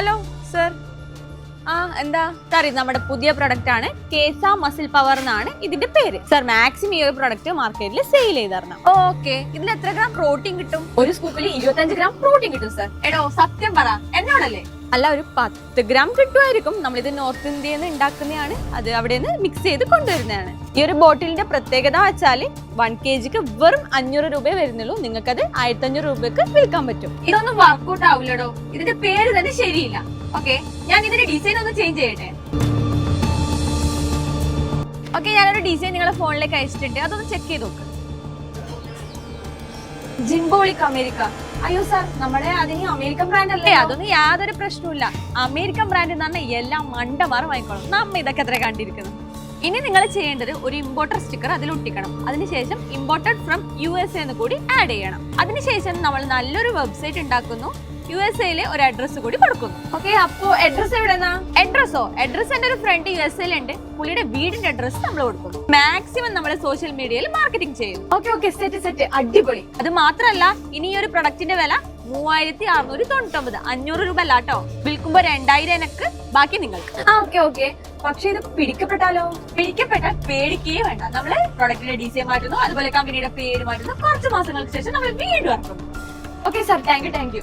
Hello sir ആ എന്താ? Sir നമ്മുടെ പുതിയ പ്രൊഡക്റ്റ് ആണ് കേസ മസിൽ പവർ എന്നാണ് ഇതിന്റെ പേര്. സർ മാക്സിമം ഈ ഒരു പ്രൊഡക്റ്റ് മാർക്കറ്റിൽ സെയിൽ ചെയ്ത് തരണം ഓക്കെ ഇതിൽ എത്ര ഗ്രാം പ്രോട്ടീൻ കിട്ടും? ഒരു സ്കൂപ്പിൽ ഇരുപത്തഞ്ച് ഗ്രാം പ്രോട്ടീൻ കിട്ടും സർ എടോ സത്യം പറ. എന്നോടല്ലേ? അല്ല ഒരു പത്ത് ഗ്രാം കിട്ടുമായിരിക്കും. നമ്മളിത് നോർത്ത് ഇന്ത്യയിൽ നിന്ന് ഉണ്ടാക്കുന്നതാണ് അത് അവിടെ നിന്ന് മിക്സ് ചെയ്ത് കൊണ്ടുവരുന്നതാണ്. ഈ ഒരു ബോട്ടിലിന്റെ പ്രത്യേകത വെച്ചാൽ വൺ കെ ജിക്ക് വെറും അഞ്ഞൂറ് രൂപയെ വരുന്നുള്ളൂ. നിങ്ങൾക്ക് അത് ആയിരത്തി അഞ്ഞൂറ് രൂപക്ക് വിൽക്കാൻ പറ്റും. ഇതൊന്നും വർക്കൗട്ട് ആവില്ലടോ ഇതിന്റെ പേര് തന്നെ ശരിയില്ല. ഓക്കെ ഞാൻ ഇതിന്റെ ഡിസൈൻ ഒന്ന് ചേഞ്ച് ചെയ്യട്ടെ? ഓക്കെ ഞാനൊരു ഡിസൈൻ നിങ്ങളെ ഫോണിലേക്ക് അയച്ചിട്ടുണ്ട്. അതൊന്ന് ചെക്ക് ചെയ്ത് നോക്ക്. ജിംബോളിക് അമേരിക്ക. അയ്യോ സർ നമ്മുടെ അതിന് അമേരിക്കൻ ബ്രാൻഡ് അല്ലേ അതൊന്നും യാതൊരു പ്രശ്നവുമില്ല. അമേരിക്കൻ ബ്രാൻഡ് എന്ന് പറഞ്ഞാൽ എല്ലാം മണ്ടമാറും വാങ്ങിക്കോളും നമ്മ ഇതൊക്കെ എത്ര കണ്ടിരിക്കുന്നു? ഇനി നിങ്ങൾ ചെയ്യേണ്ടത് ഒരു ഇമ്പോർട്ടർ സ്റ്റിക്കർ അതിൽ ഒട്ടിക്കണം. അതിനുശേഷം ഇമ്പോർട്ടഡ് ഫ്രം യു എസ് എന്ന് കൂടി ആഡ് ചെയ്യണം. അതിനുശേഷം നമ്മൾ നല്ലൊരു വെബ്സൈറ്റ് ഉണ്ടാക്കുന്നു. യു എസ് എയിലെ ഒരു അഡ്രസ്സ് കൂടി കൊടുക്കുന്നു. ഓക്കെ അപ്പോ അഡ്രസ് എവിടെന്നാ? അഡ്രസ്സോ അഡ്രസ് എന്റെ ഒരു ഫ്രണ്ട് യു എസ് എയിലുണ്ട് പുള്ളിയുടെ വീടിന്റെ അഡ്രസ് നമ്മൾ കൊടുക്കുന്നു. മാക്സിമം നമ്മൾ സോഷ്യൽ മീഡിയയിൽ മാർക്കറ്റിംഗ് ചെയ്യും. ഓക്കെ ഓക്കെ സെറ്റ് സെറ്റ് അടിപൊളി. അത് മാത്രമല്ല ഇനി ഈ ഒരു പ്രൊഡക്റ്റിന്റെ വില മൂവായിരത്തി അറുന്നൂറ്റി തൊണ്ണൂറ്റൊമ്പത്. അഞ്ഞൂറ് രൂപ അല്ല കേട്ടോ വിൽക്കുമ്പോ രണ്ടായിരം എനക്ക് ബാക്കി നിങ്ങൾക്ക്. ആ ഓക്കെ ഓക്കെ. പക്ഷെ ഇത് പിടിക്കപ്പെട്ടാലോ? പിടിക്കപ്പെട്ടാൽ പേടിക്കേ വേണ്ട. നമ്മൾ പ്രൊഡക്റ്റിന്റെ ഡിസൈൻ മാറ്റുന്നു. അതുപോലെ കമ്പനിയുടെ പേര് മാറ്റുന്നു. കുറച്ച് മാസങ്ങൾക്ക് ശേഷം നമ്മൾ വീണ്ടും ഇറക്കുന്നു okay sir. Thank you thank you.